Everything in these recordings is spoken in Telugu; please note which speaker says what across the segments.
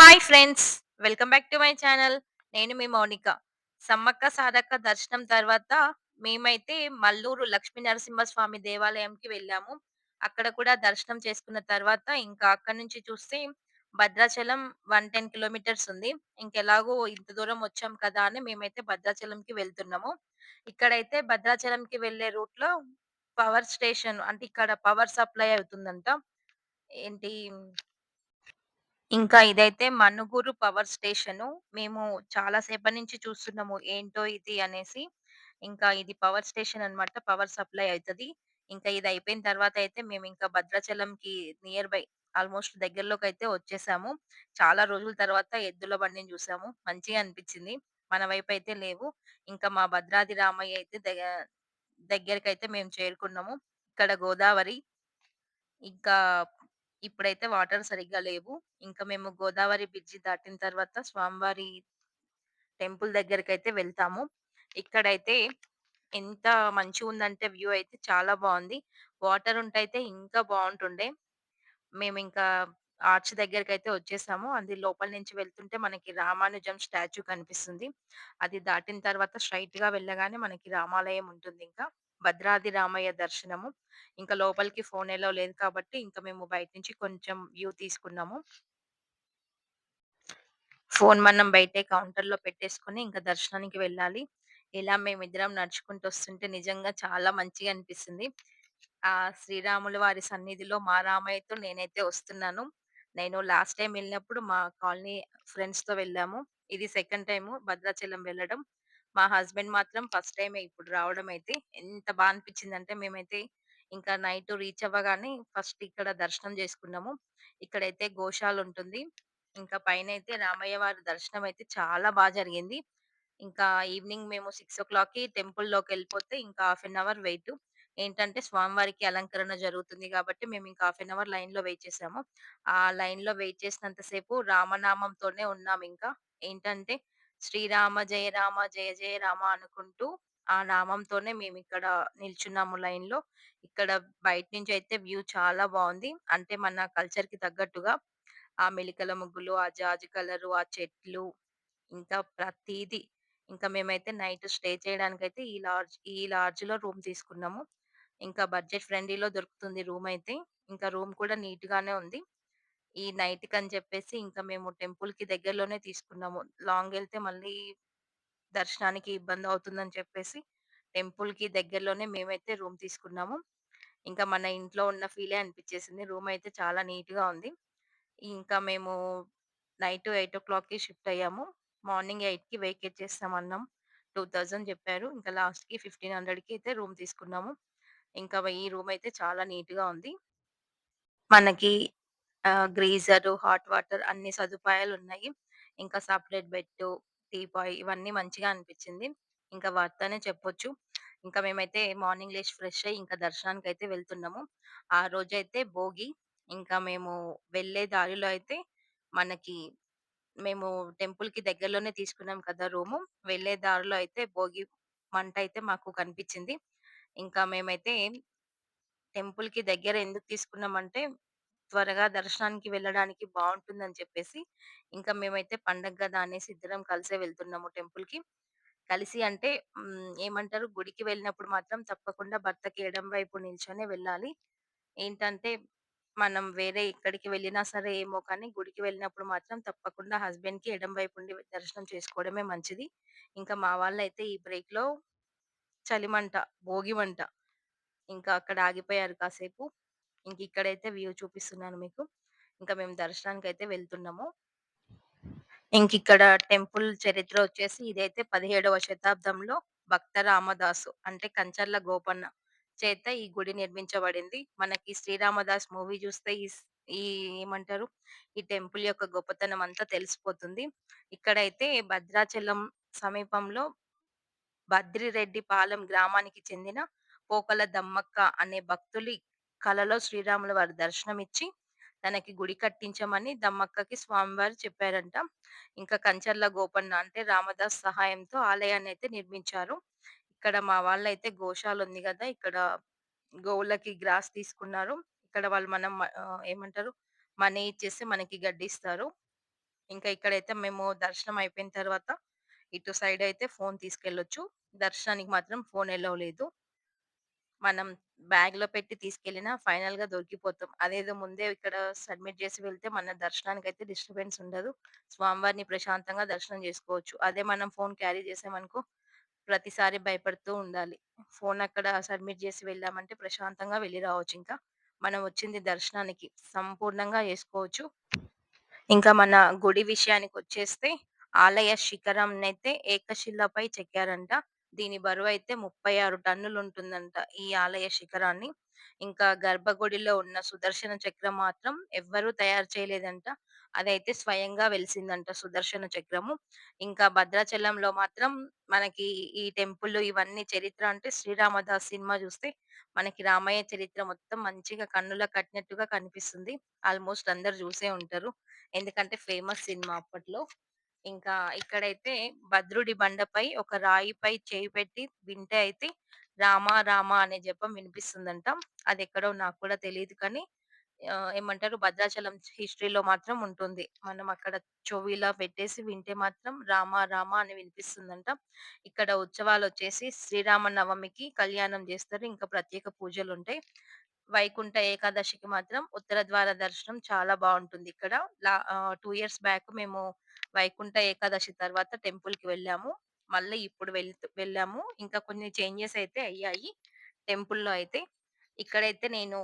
Speaker 1: Hi friends! Welcome back to my channel. నేను మీ మౌనిక. సమ్మక్క సారక్క దర్శనం తర్వాత మేమైతే మల్లూరు లక్ష్మీ నరసింహస్వామి దేవాలయంకి వెళ్ళాము. అక్కడ కూడా దర్శనం చేసుకున్న తర్వాత ఇంకా అక్కడ నుంచి చూస్తే భద్రాచలం 110 కిలోమీటర్స్ ఉంది. ఇంకెలాగో ఇంత దూరం వచ్చాం కదా! అని మేమైతే భద్రాచలంకి వెళ్తున్నాము. ఇక్కడైతే భద్రాచలంకి వెళ్ళే రూట్‌లో పవర్ స్టేషన్ అంటే ఇక్కడ పవర్ సప్లై అవుతుందంట. ఏంటి ఇంకా ఇదైతే మనుగురు పవర్ స్టేషను. మేము చాలా సేపటి నుంచి చూస్తున్నాము ఏంటో ఇది అనేసి. ఇంకా ఇది పవర్ స్టేషన్ అన్నమాట. పవర్ సప్లై అవుతుంది ఇంకా ఇది అయిపోయిన తర్వాత అయితే మేము ఇంకా భద్రాచలంకి నియర్ బై ఆల్‌మోస్ట్ దగ్గరలోకి అయితే వచ్చేసాము. చాలా రోజుల తర్వాత ఎద్దుల బండిని చూసాము. మంచిగా అనిపించింది. మన వైపు అయితే లేవు. ఇంకా మా భద్రాది రామయ్య అయితే దగ దగ్గరకైతే మేము చేరుకున్నాము. ఇక్కడ గోదావరి. ఇంకా ఇప్పుడైతే వాటర్ సరిగ్గా లేవు. ఇంకా మేము గోదావరి బ్రిడ్జి దాటిన తర్వాత స్వామివారి టెంపుల్ దగ్గరికైతే వెళ్తాము. ఇక్కడైతే ఎంత మంచిగుందంటే వ్యూ అయితే చాలా బాగుంది వాటర్ ఉంటే అయితే ఇంకా మేము ఇంకా ఆర్చ్ దగ్గరికైతే వచ్చేసాము. అది లోపల నుంచి వెళ్తుంటే మనకి రామానుజం స్టాచ్యూ కనిపిస్తుంది. అది దాటిన తర్వాత స్ట్రైట్గా వెళ్ళగానే మనకి రామాలయం ఉంటుంది ఇంకా భద్రాది రామయ్య దర్శనము. ఇంకా లోపలికి ఫోన్ ఎలా లేదు కాబట్టి ఇంకా మేము బయట నుంచి కొంచెం వ్యూ తీసుకున్నాము. ఫోన్ మనం బయటే కౌంటర్‌లో పెట్టేసుకొని ఇంకా దర్శనానికి వెళ్ళాలి. ఇలా మేమిద్దరం నడుచుకుంటూ వస్తుంటే నిజంగా చాలా మంచిగా అనిపిస్తుంది. ఆ శ్రీరాములు వారి సన్నిధిలో మా రామయ్యతో నేనైతే వస్తున్నాను. నేను లాస్ట్ టైం వెళ్ళినప్పుడు మా కాలనీ ఫ్రెండ్స్తో వెళ్ళాము. ఇది సెకండ్ టైము భద్రాచలం వెళ్ళడం. మా హస్బెండ్ మాత్రం ఫస్ట్ టైం ఇప్పుడు రావడం అయితే. ఎంత బాగా అనిపించిందంటే మేమైతే ఇంకా నైట్ రీచ్ అవ్వగానే ఫస్ట్ ఇక్కడ దర్శనం చేసుకున్నాము. ఇక్కడైతే గోశాల ఉంటుంది. ఇంకా పైన అయితే రామయ్య వారి దర్శనం అయితే చాలా బాగా జరిగింది. ఇంకా ఈవినింగ్ మేము 6:00కి టెంపుల్‌లోకెళ్ళిపోతే ఇంకా హాఫ్ ఎన్ అవర్ వెయిట్. ఏంటంటే స్వామివారికి అలంకరణ జరుగుతుంది కాబట్టి మేము ఇంకా హాఫ్ ఎన్ అవర్ లైన్లో వెయిట్ చేసాము. ఆ లైన్లో వెయిట్ చేసినంత సేపు రామనామంతోనే ఉన్నామింకా. ఏంటంటే శ్రీరామ జయ రామ జయ జయ రామ అనుకుంటూ ఆ నామంతోనే ఇక్కడ నిల్చున్నాము లైన్లో ఇక్కడ బయట నుంచి అయితే వ్యూ చాలా బాగుంది అంటే మన కల్చర్కి తగ్గట్టుగా ఆ మెలికల ముగ్గులు, ఆ జాజి కలరు, ఆ చెట్లు ఇంకా ప్రతిదీ ఇంకా మేమైతే నైట్ స్టే చేయడానికి అయితే ఈ లాడ్జ్ ఈ లార్జ్లో రూమ్ తీసుకున్నాము. ఇంకా బడ్జెట్ ఫ్రెండ్లీలో దొరుకుతుంది రూమ్ అయితే ఇంకా రూమ్ కూడా నీట్ గానే ఉంది. ఈ నైట్ కని చెప్పేసి ఇంకా మేము టెంపుల్‌కి దగ్గరలోనే తీసుకున్నాము. లాంగ్ ఎళ్తే మళ్ళీ దర్శనానికి ఇబ్బందవుతుందని చెప్పేసి టెంపుల్కి దగ్గరలోనే మేమైతే రూమ్ తీసుకున్నాము. ఇంకా మన ఇంట్లో ఉన్న ఫీలే అనిపిచ్చేసింది. అయితే చాలా నీట్‌గా ఉంది. ఇంకా మేము నైట్ 8:00కి షిఫ్ట్ అయ్యాము. మార్నింగ్ 8కి వేకేట్ చేస్తామన్నాం. 2000 చెప్పారు. ఇంకా లాస్ట్‌కి 1500కి అయితే రూమ్ తీసుకున్నాము. ఇంకా ఈ రూమ్ అయితే చాలా నీట్‌గా ఉంది. మనకి ఆహ్, గ్రీజరు, హాట్ వాటర్ అన్ని సదుపాయాలున్నాయి. ఇంకా సెపరేట్ బెడ్డు, టీపాయ్ ఇవన్నీ మంచిగా అనిపిచ్చింది. ఇంకా వర్త్ అనే చెప్పొచ్చు. ఇంకా మేమైతే మార్నింగ్ లేచి ఫ్రెష్ అయ్యి ఇంకా దర్శనానికైతే వెళ్తున్నాము. ఆ రోజైతే భోగి. ఇంకా మేము వెళ్ళే దారిలో అయితే మనకి మేము టెంపుల్‌కి దగ్గరలోనే తీసుకున్నాం కదా రూము. వెళ్ళే దారిలో అయితే భోగి మంట అయితే మాకు కనిపిచ్చింది. ఇంకా మేమైతే టెంపుల్‌కి దగ్గర ఎందుకు తీసుకున్నామంటే, త్వరగా దర్శనానికి వెళ్ళడానికి బాగుంటుందని చెప్పేసి, ఇంకా మేమైతే పండగ కదా అనేసి ఇద్దరం కలిసే వెళ్తున్నాము టెంపుల్కి కలిసి అంటే ఏమంటారు గుడికి వెళ్ళినప్పుడు మాత్రం తప్పకుండా భర్తకి ఎడం వైపు నిల్చొనే వెళ్ళాలి. ఏంటంటే, మనం వేరే ఎక్కడికి వెళ్ళినా సరే ఏమో కానీ గుడికి వెళ్ళినప్పుడు మాత్రం తప్పకుండా హస్బెండ్కి ఎడం వైపు ఉండి దర్శనం చేసుకోవడమే మంచిది. ఇంకా మా వాళ్ళైతే ఈ బ్రేక్లో చలిమంట, భోగి మంట. ఇంకా అక్కడ ఆగిపోయారు కాసేపు. ఇంకిక్కడైతే వ్యూ చూపిస్తున్నాను మీకు. ఇంకా మేము దర్శనానికి అయితే వెళ్తున్నాము. ఇంకిక్కడ టెంపుల్ చరిత్ర వచ్చేసి ఇదైతే 17వ శతాబ్దంలో భక్త రామదాసు అంటే కంచర్ల గోపన్న చేత ఈ గుడి నిర్మించబడింది. మనకి 'శ్రీరామదాస్' మూవీ చూస్తే ఈ ఈ ఏమంటారు? ఈ టెంపుల్ యొక్క గొప్పతనం అంతా తెలిసిపోతుంది. ఇక్కడైతే భద్రాచలం సమీపంలో బద్రిరెడ్డిపాలెం గ్రామానికి చెందిన పోకల దమ్మక్క అనే భక్తులు కలలో శ్రీరాముల వారి దర్శనమిచ్చి, తనకి గుడి కట్టించమని దమ్మక్కకి స్వామివారు చెప్పారంట. ఇంకా కంచర్ల గోపన్న అంటే రామదాస్ సహాయంతో ఆలయాన్ని అయితే నిర్మించారు. ఇక్కడ మా వాళ్ళైతే గోశాల ఉంది కదా ఇక్కడ గోవులకి గ్రాస్ తీసుకున్నారు. ఇక్కడ వాళ్ళు మనం ఏమంటారు మనీ ఇచ్చేస్తే మనకి గడ్డిస్తారు. ఇంకా ఇక్కడైతే మేము దర్శనం అయిపోయిన తర్వాత ఇటు సైడ్ అయితే ఫోన్ తీసుకెళ్ళొచ్చు. దర్శనానికి మాత్రం ఫోన్ ఎలౌ మనం బ్యాగ్లో పెట్టి తీసుకెళ్ళినా ఫైనల్‌గా దొరికిపోతాం. అదేదో ముందే ఇక్కడ సబ్మిట్ చేసి వెళ్తే మన దర్శనానికి అయితే డిస్టర్బెన్స్ ఉండదు. స్వామివారిని ప్రశాంతంగా దర్శనం చేసుకోవచ్చు. అదే మనం ఫోన్ క్యారీ చేసామనుకో ప్రతిసారి భయపడుతూ ఉండాలి. ఫోన్ అక్కడ సబ్మిట్ చేసి వెళ్ళామంటే ప్రశాంతంగా వెళ్ళి రావచ్చింకా. మనం వచ్చింది దర్శనానికి సంపూర్ణంగా చేసుకోవచ్చు. ఇంకా మన గుడి విషయానికి వచ్చేస్తే ఆలయ శిఖరం అయితే ఏకశిలపై చెక్కారంట. దీని బరువైతే 36 టన్నులుంటుందంట ఈ ఆలయ శిఖరాన్ని. ఇంకా గర్భగుడిలో ఉన్న సుదర్శన చక్రం మాత్రం ఎవ్వరు తయారు చేయలేదంట. అదైతే స్వయంగా వెలిసిందంట సుదర్శన చక్రము. ఇంకా భద్రాచలంలో మాత్రం మనకి ఈ టెంపుల్ ఇవన్నీ చరిత్ర అంటే 'శ్రీరామదాస్' సినిమా చూస్తే మనకి రామయ్య చరిత్ర మొత్తం మంచిగా కన్నుల కట్టినట్టుగా కనిపిస్తుంది. ఆల్‌మోస్ట్ అందరు చూసే ఉంటారు. ఎందుకంటే ఫేమస్ సినిమా అప్పట్లో. ఇంకా ఇక్కడైతే భద్రుడి బండపై ఒక రాయిపై చేయి పెట్టి వింటే అయితే రామ రామ అనే జపం వినిపిస్తుందంట. ఎక్కడో నాకు కూడా తెలియదు కానీ ఏమంటారు భద్రాచలం హిస్టరీలో మాత్రం ఉంటుంది. మనం అక్కడ చెవిలా పెట్టేసి వింటే మాత్రం రామ రామ అని వినిపిస్తుందంట. ఇక్కడ ఉత్సవాలు వచ్చేసి శ్రీరామ నవమికి కళ్యాణం చేస్తారు. ఇంకా ప్రత్యేక పూజలు ఉంటాయి వైకుంఠ ఏకాదశికి మాత్రం ఉత్తర ద్వార దర్శనం చాలా బాగుంటుంది ఇక్కడ. లా టూ ఇయర్స్ బ్యాక్ మేము వైకుంఠ ఏకాదశి తర్వాత టెంపుల్‌కి వెళ్ళాము. మళ్ళీ ఇప్పుడు వెళ్ళాము. ఇంకా కొన్ని చేంజెస్ అయితే అయ్యాయి టెంపుల్‌లో అయితే. ఇక్కడైతే నేను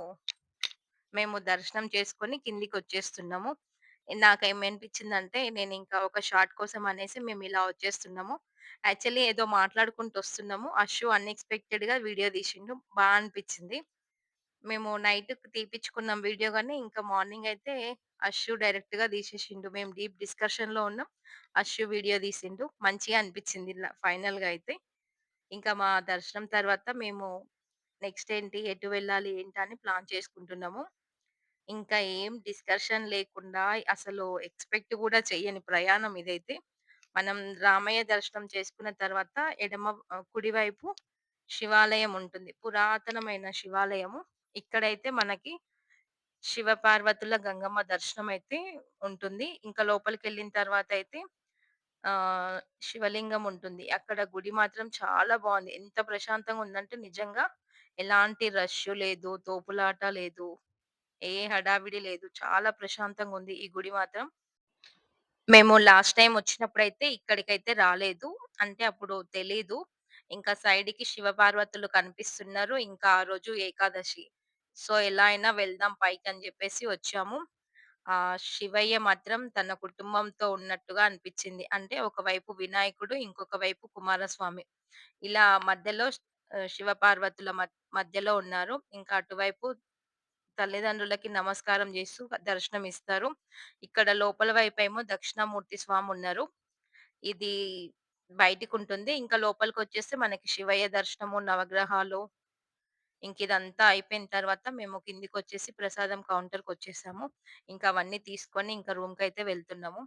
Speaker 1: మేము దర్శనం చేసుకొని కిందికి వచ్చేస్తున్నాము నాకేమనిపించిందంటే ఇంకా ఒక షార్ట్ కోసం అనేసి మేము ఇలా వచ్చేస్తున్నాము. యాక్చువల్లీ ఏదో మాట్లాడుకుంటూ వస్తున్నాము. అషు అన్‌ఎక్స్‌పెక్టెడ్‌గా వీడియో తీసిండు. బాగా అనిపించింది. మేము నైట్ తీపిచ్చుకున్నాం వీడియో కానీ ఇంకా మార్నింగ్ అయితే అశు డైరెక్ట్గా తీసేసిండు. మేము డీప్ డిస్కషన్‌లో ఉన్నాం. అషు వీడియో తీసిండు. మంచిగా అనిపించింది ఇలా ఫైనల్‌గా అయితే. ఇంకా మా దర్శనం తర్వాత మేము నెక్స్ట్ ఏంటి? ఎటు వెళ్ళాలి? ఏంటి అని ప్లాన్ చేసుకుంటున్నాము. ఇంకా ఏం డిస్కషన్ లేకుండా అసలు ఎక్స్‌పెక్ట్ కూడా చెయ్యని ప్రయాణం ఇదైతే. మనం రామయ్య దర్శనం చేసుకున్న తర్వాత ఎడమ కుడివైపు శివాలయం ఉంటుంది. పురాతనమైన శివాలయము. ఇక్కడైతే మనకి శివ పార్వతుల గంగమ్మ దర్శనం అయితే ఉంటుంది. ఇంకా లోపలికి వెళ్ళిన తర్వాత అయితే ఆ శివలింగం ఉంటుంది. అక్కడ గుడి మాత్రం చాలా బాగుంది ఎంత ప్రశాంతంగా ఉందంటే నిజంగా ఎలాంటి రష్ లేదు, తోపులాట లేదు, ఏ హడావిడి లేదు. చాలా ప్రశాంతంగా ఉంది ఈ గుడి మాత్రం. మేము లాస్ట్ టైం వచ్చినప్పుడు అయితే ఇక్కడికైతే రాలేదు. అంటే అప్పుడు తెలీదు. ఇంకా సైడ్కి శివపార్వతులు కనిపిస్తున్నారు. ఇంకా ఆ రోజు ఏకాదశి. సో, ఎలా అయినా వెళ్దాం బైక్ అని చెప్పేసి వచ్చాము. ఆ శివయ్య మాత్రం తన కుటుంబంతో ఉన్నట్టుగా అనిపిచ్చింది. అంటే ఒకవైపు వినాయకుడు, ఇంకొక వైపు కుమారస్వామి. ఇలా మధ్యలో ఆహ్, శివపార్వతుల మ మధ్యలో ఉన్నారు. ఇంకా అటువైపు తల్లిదండ్రులకి నమస్కారం చేస్తూ దర్శనం ఇస్తారు. ఇక్కడ లోపల వైపేమో దక్షిణామూర్తి స్వామున్నారు. ఇది బయటికుంటుంది. ఇంకా లోపలికొచ్చేస్తే మనకి శివయ్య దర్శనము, నవగ్రహాలు ఇంకిదంతా అయిపోయిన తర్వాత మేము కిందికి వచ్చేసి ప్రసాదం కౌంటర్‌కొచ్చేసాము. ఇంకా అవన్నీ తీసుకొని ఇంకా రూమ్‌కైతే వెళ్తున్నాము.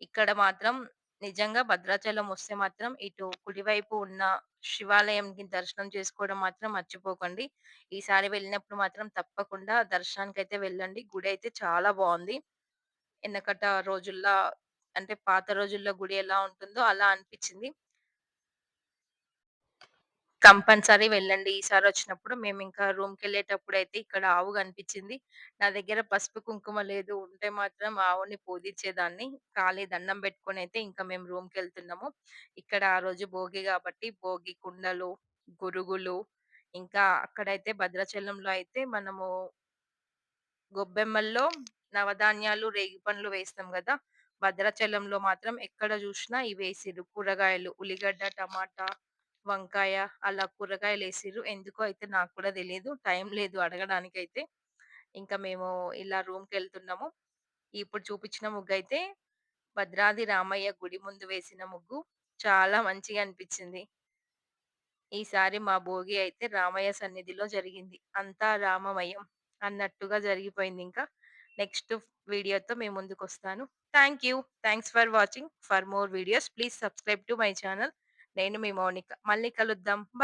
Speaker 1: ఇక్కడ మాత్రం నిజంగా భద్రాచలం వస్తే మాత్రం ఇటు కుడివైపు ఉన్న శివాలయంకి దర్శనం చేసుకోవడం మాత్రం మర్చిపోకండి. ఈసారి వెళ్ళినప్పుడు మాత్రం తప్పకుండా దర్శనానికి అయితే వెళ్ళండి. గుడి అయితే చాలా బాగుంది ఎనకట రోజుల్లో అంటే పాత రోజుల్లో గుడి ఎలా ఉంటుందో అలా అనిపించింది కంపల్సరీ వెళ్ళండి. ఈసారి వచ్చినప్పుడు మేము ఇంకా రూమ్‌కి వెళ్ళేటప్పుడు అయితే ఇక్కడ ఆవు కనిపించింది నా దగ్గర పసుపు, కుంకుమ లేదు. ఉంటే మాత్రం ఆవుని పూజించేదాన్ని. ఖాళీ దండం అయితే ఇంకా మేము రూమ్‌కెళ్తున్నాము. ఇక్కడ ఆ రోజు భోగి కాబట్టి భోగి కుండలు, గురుగులు ఇంకా అక్కడైతే భద్రాచలంలో అయితే మనము గొబ్బెమ్మల్లో నవధాన్యాలు, రేగిపండ్లు వేస్తాం గదా! భద్రాచలంలో మాత్రం ఎక్కడ చూసినా ఇవేసిర్రు. కూరగాయలు, ఉల్లిగడ్డ, టమాటా, వంకాయ అలా కూరగాయలు వేసిర్రు ఎందుకో అయితే నాకు కూడా తెలియదు టైం లేదు అడగడానికి అయితే ఇంకా మేము ఇలా రూమ్‌కెళ్తున్నాము. ఇప్పుడు చూపించిన ముగ్గు అయితే భద్రాది రామయ్య గుడి ముందు వేసిన ముగ్గు. చాలా మంచిగా అనిపించింది ఈసారి మా భోగి అయితే రామయ్య సన్నిధిలో జరిగింది. అంతా రామమయం అన్నట్టుగా జరిగిపోయింది ఇంకా నెక్స్ట్ వీడియోతో మేము ముందుకు వస్తాను thank you. Thanks for watching. For more videos please subscribe to my channel. నేను మీ మౌనిక. మళ్ళీ కలుద్దాం. బా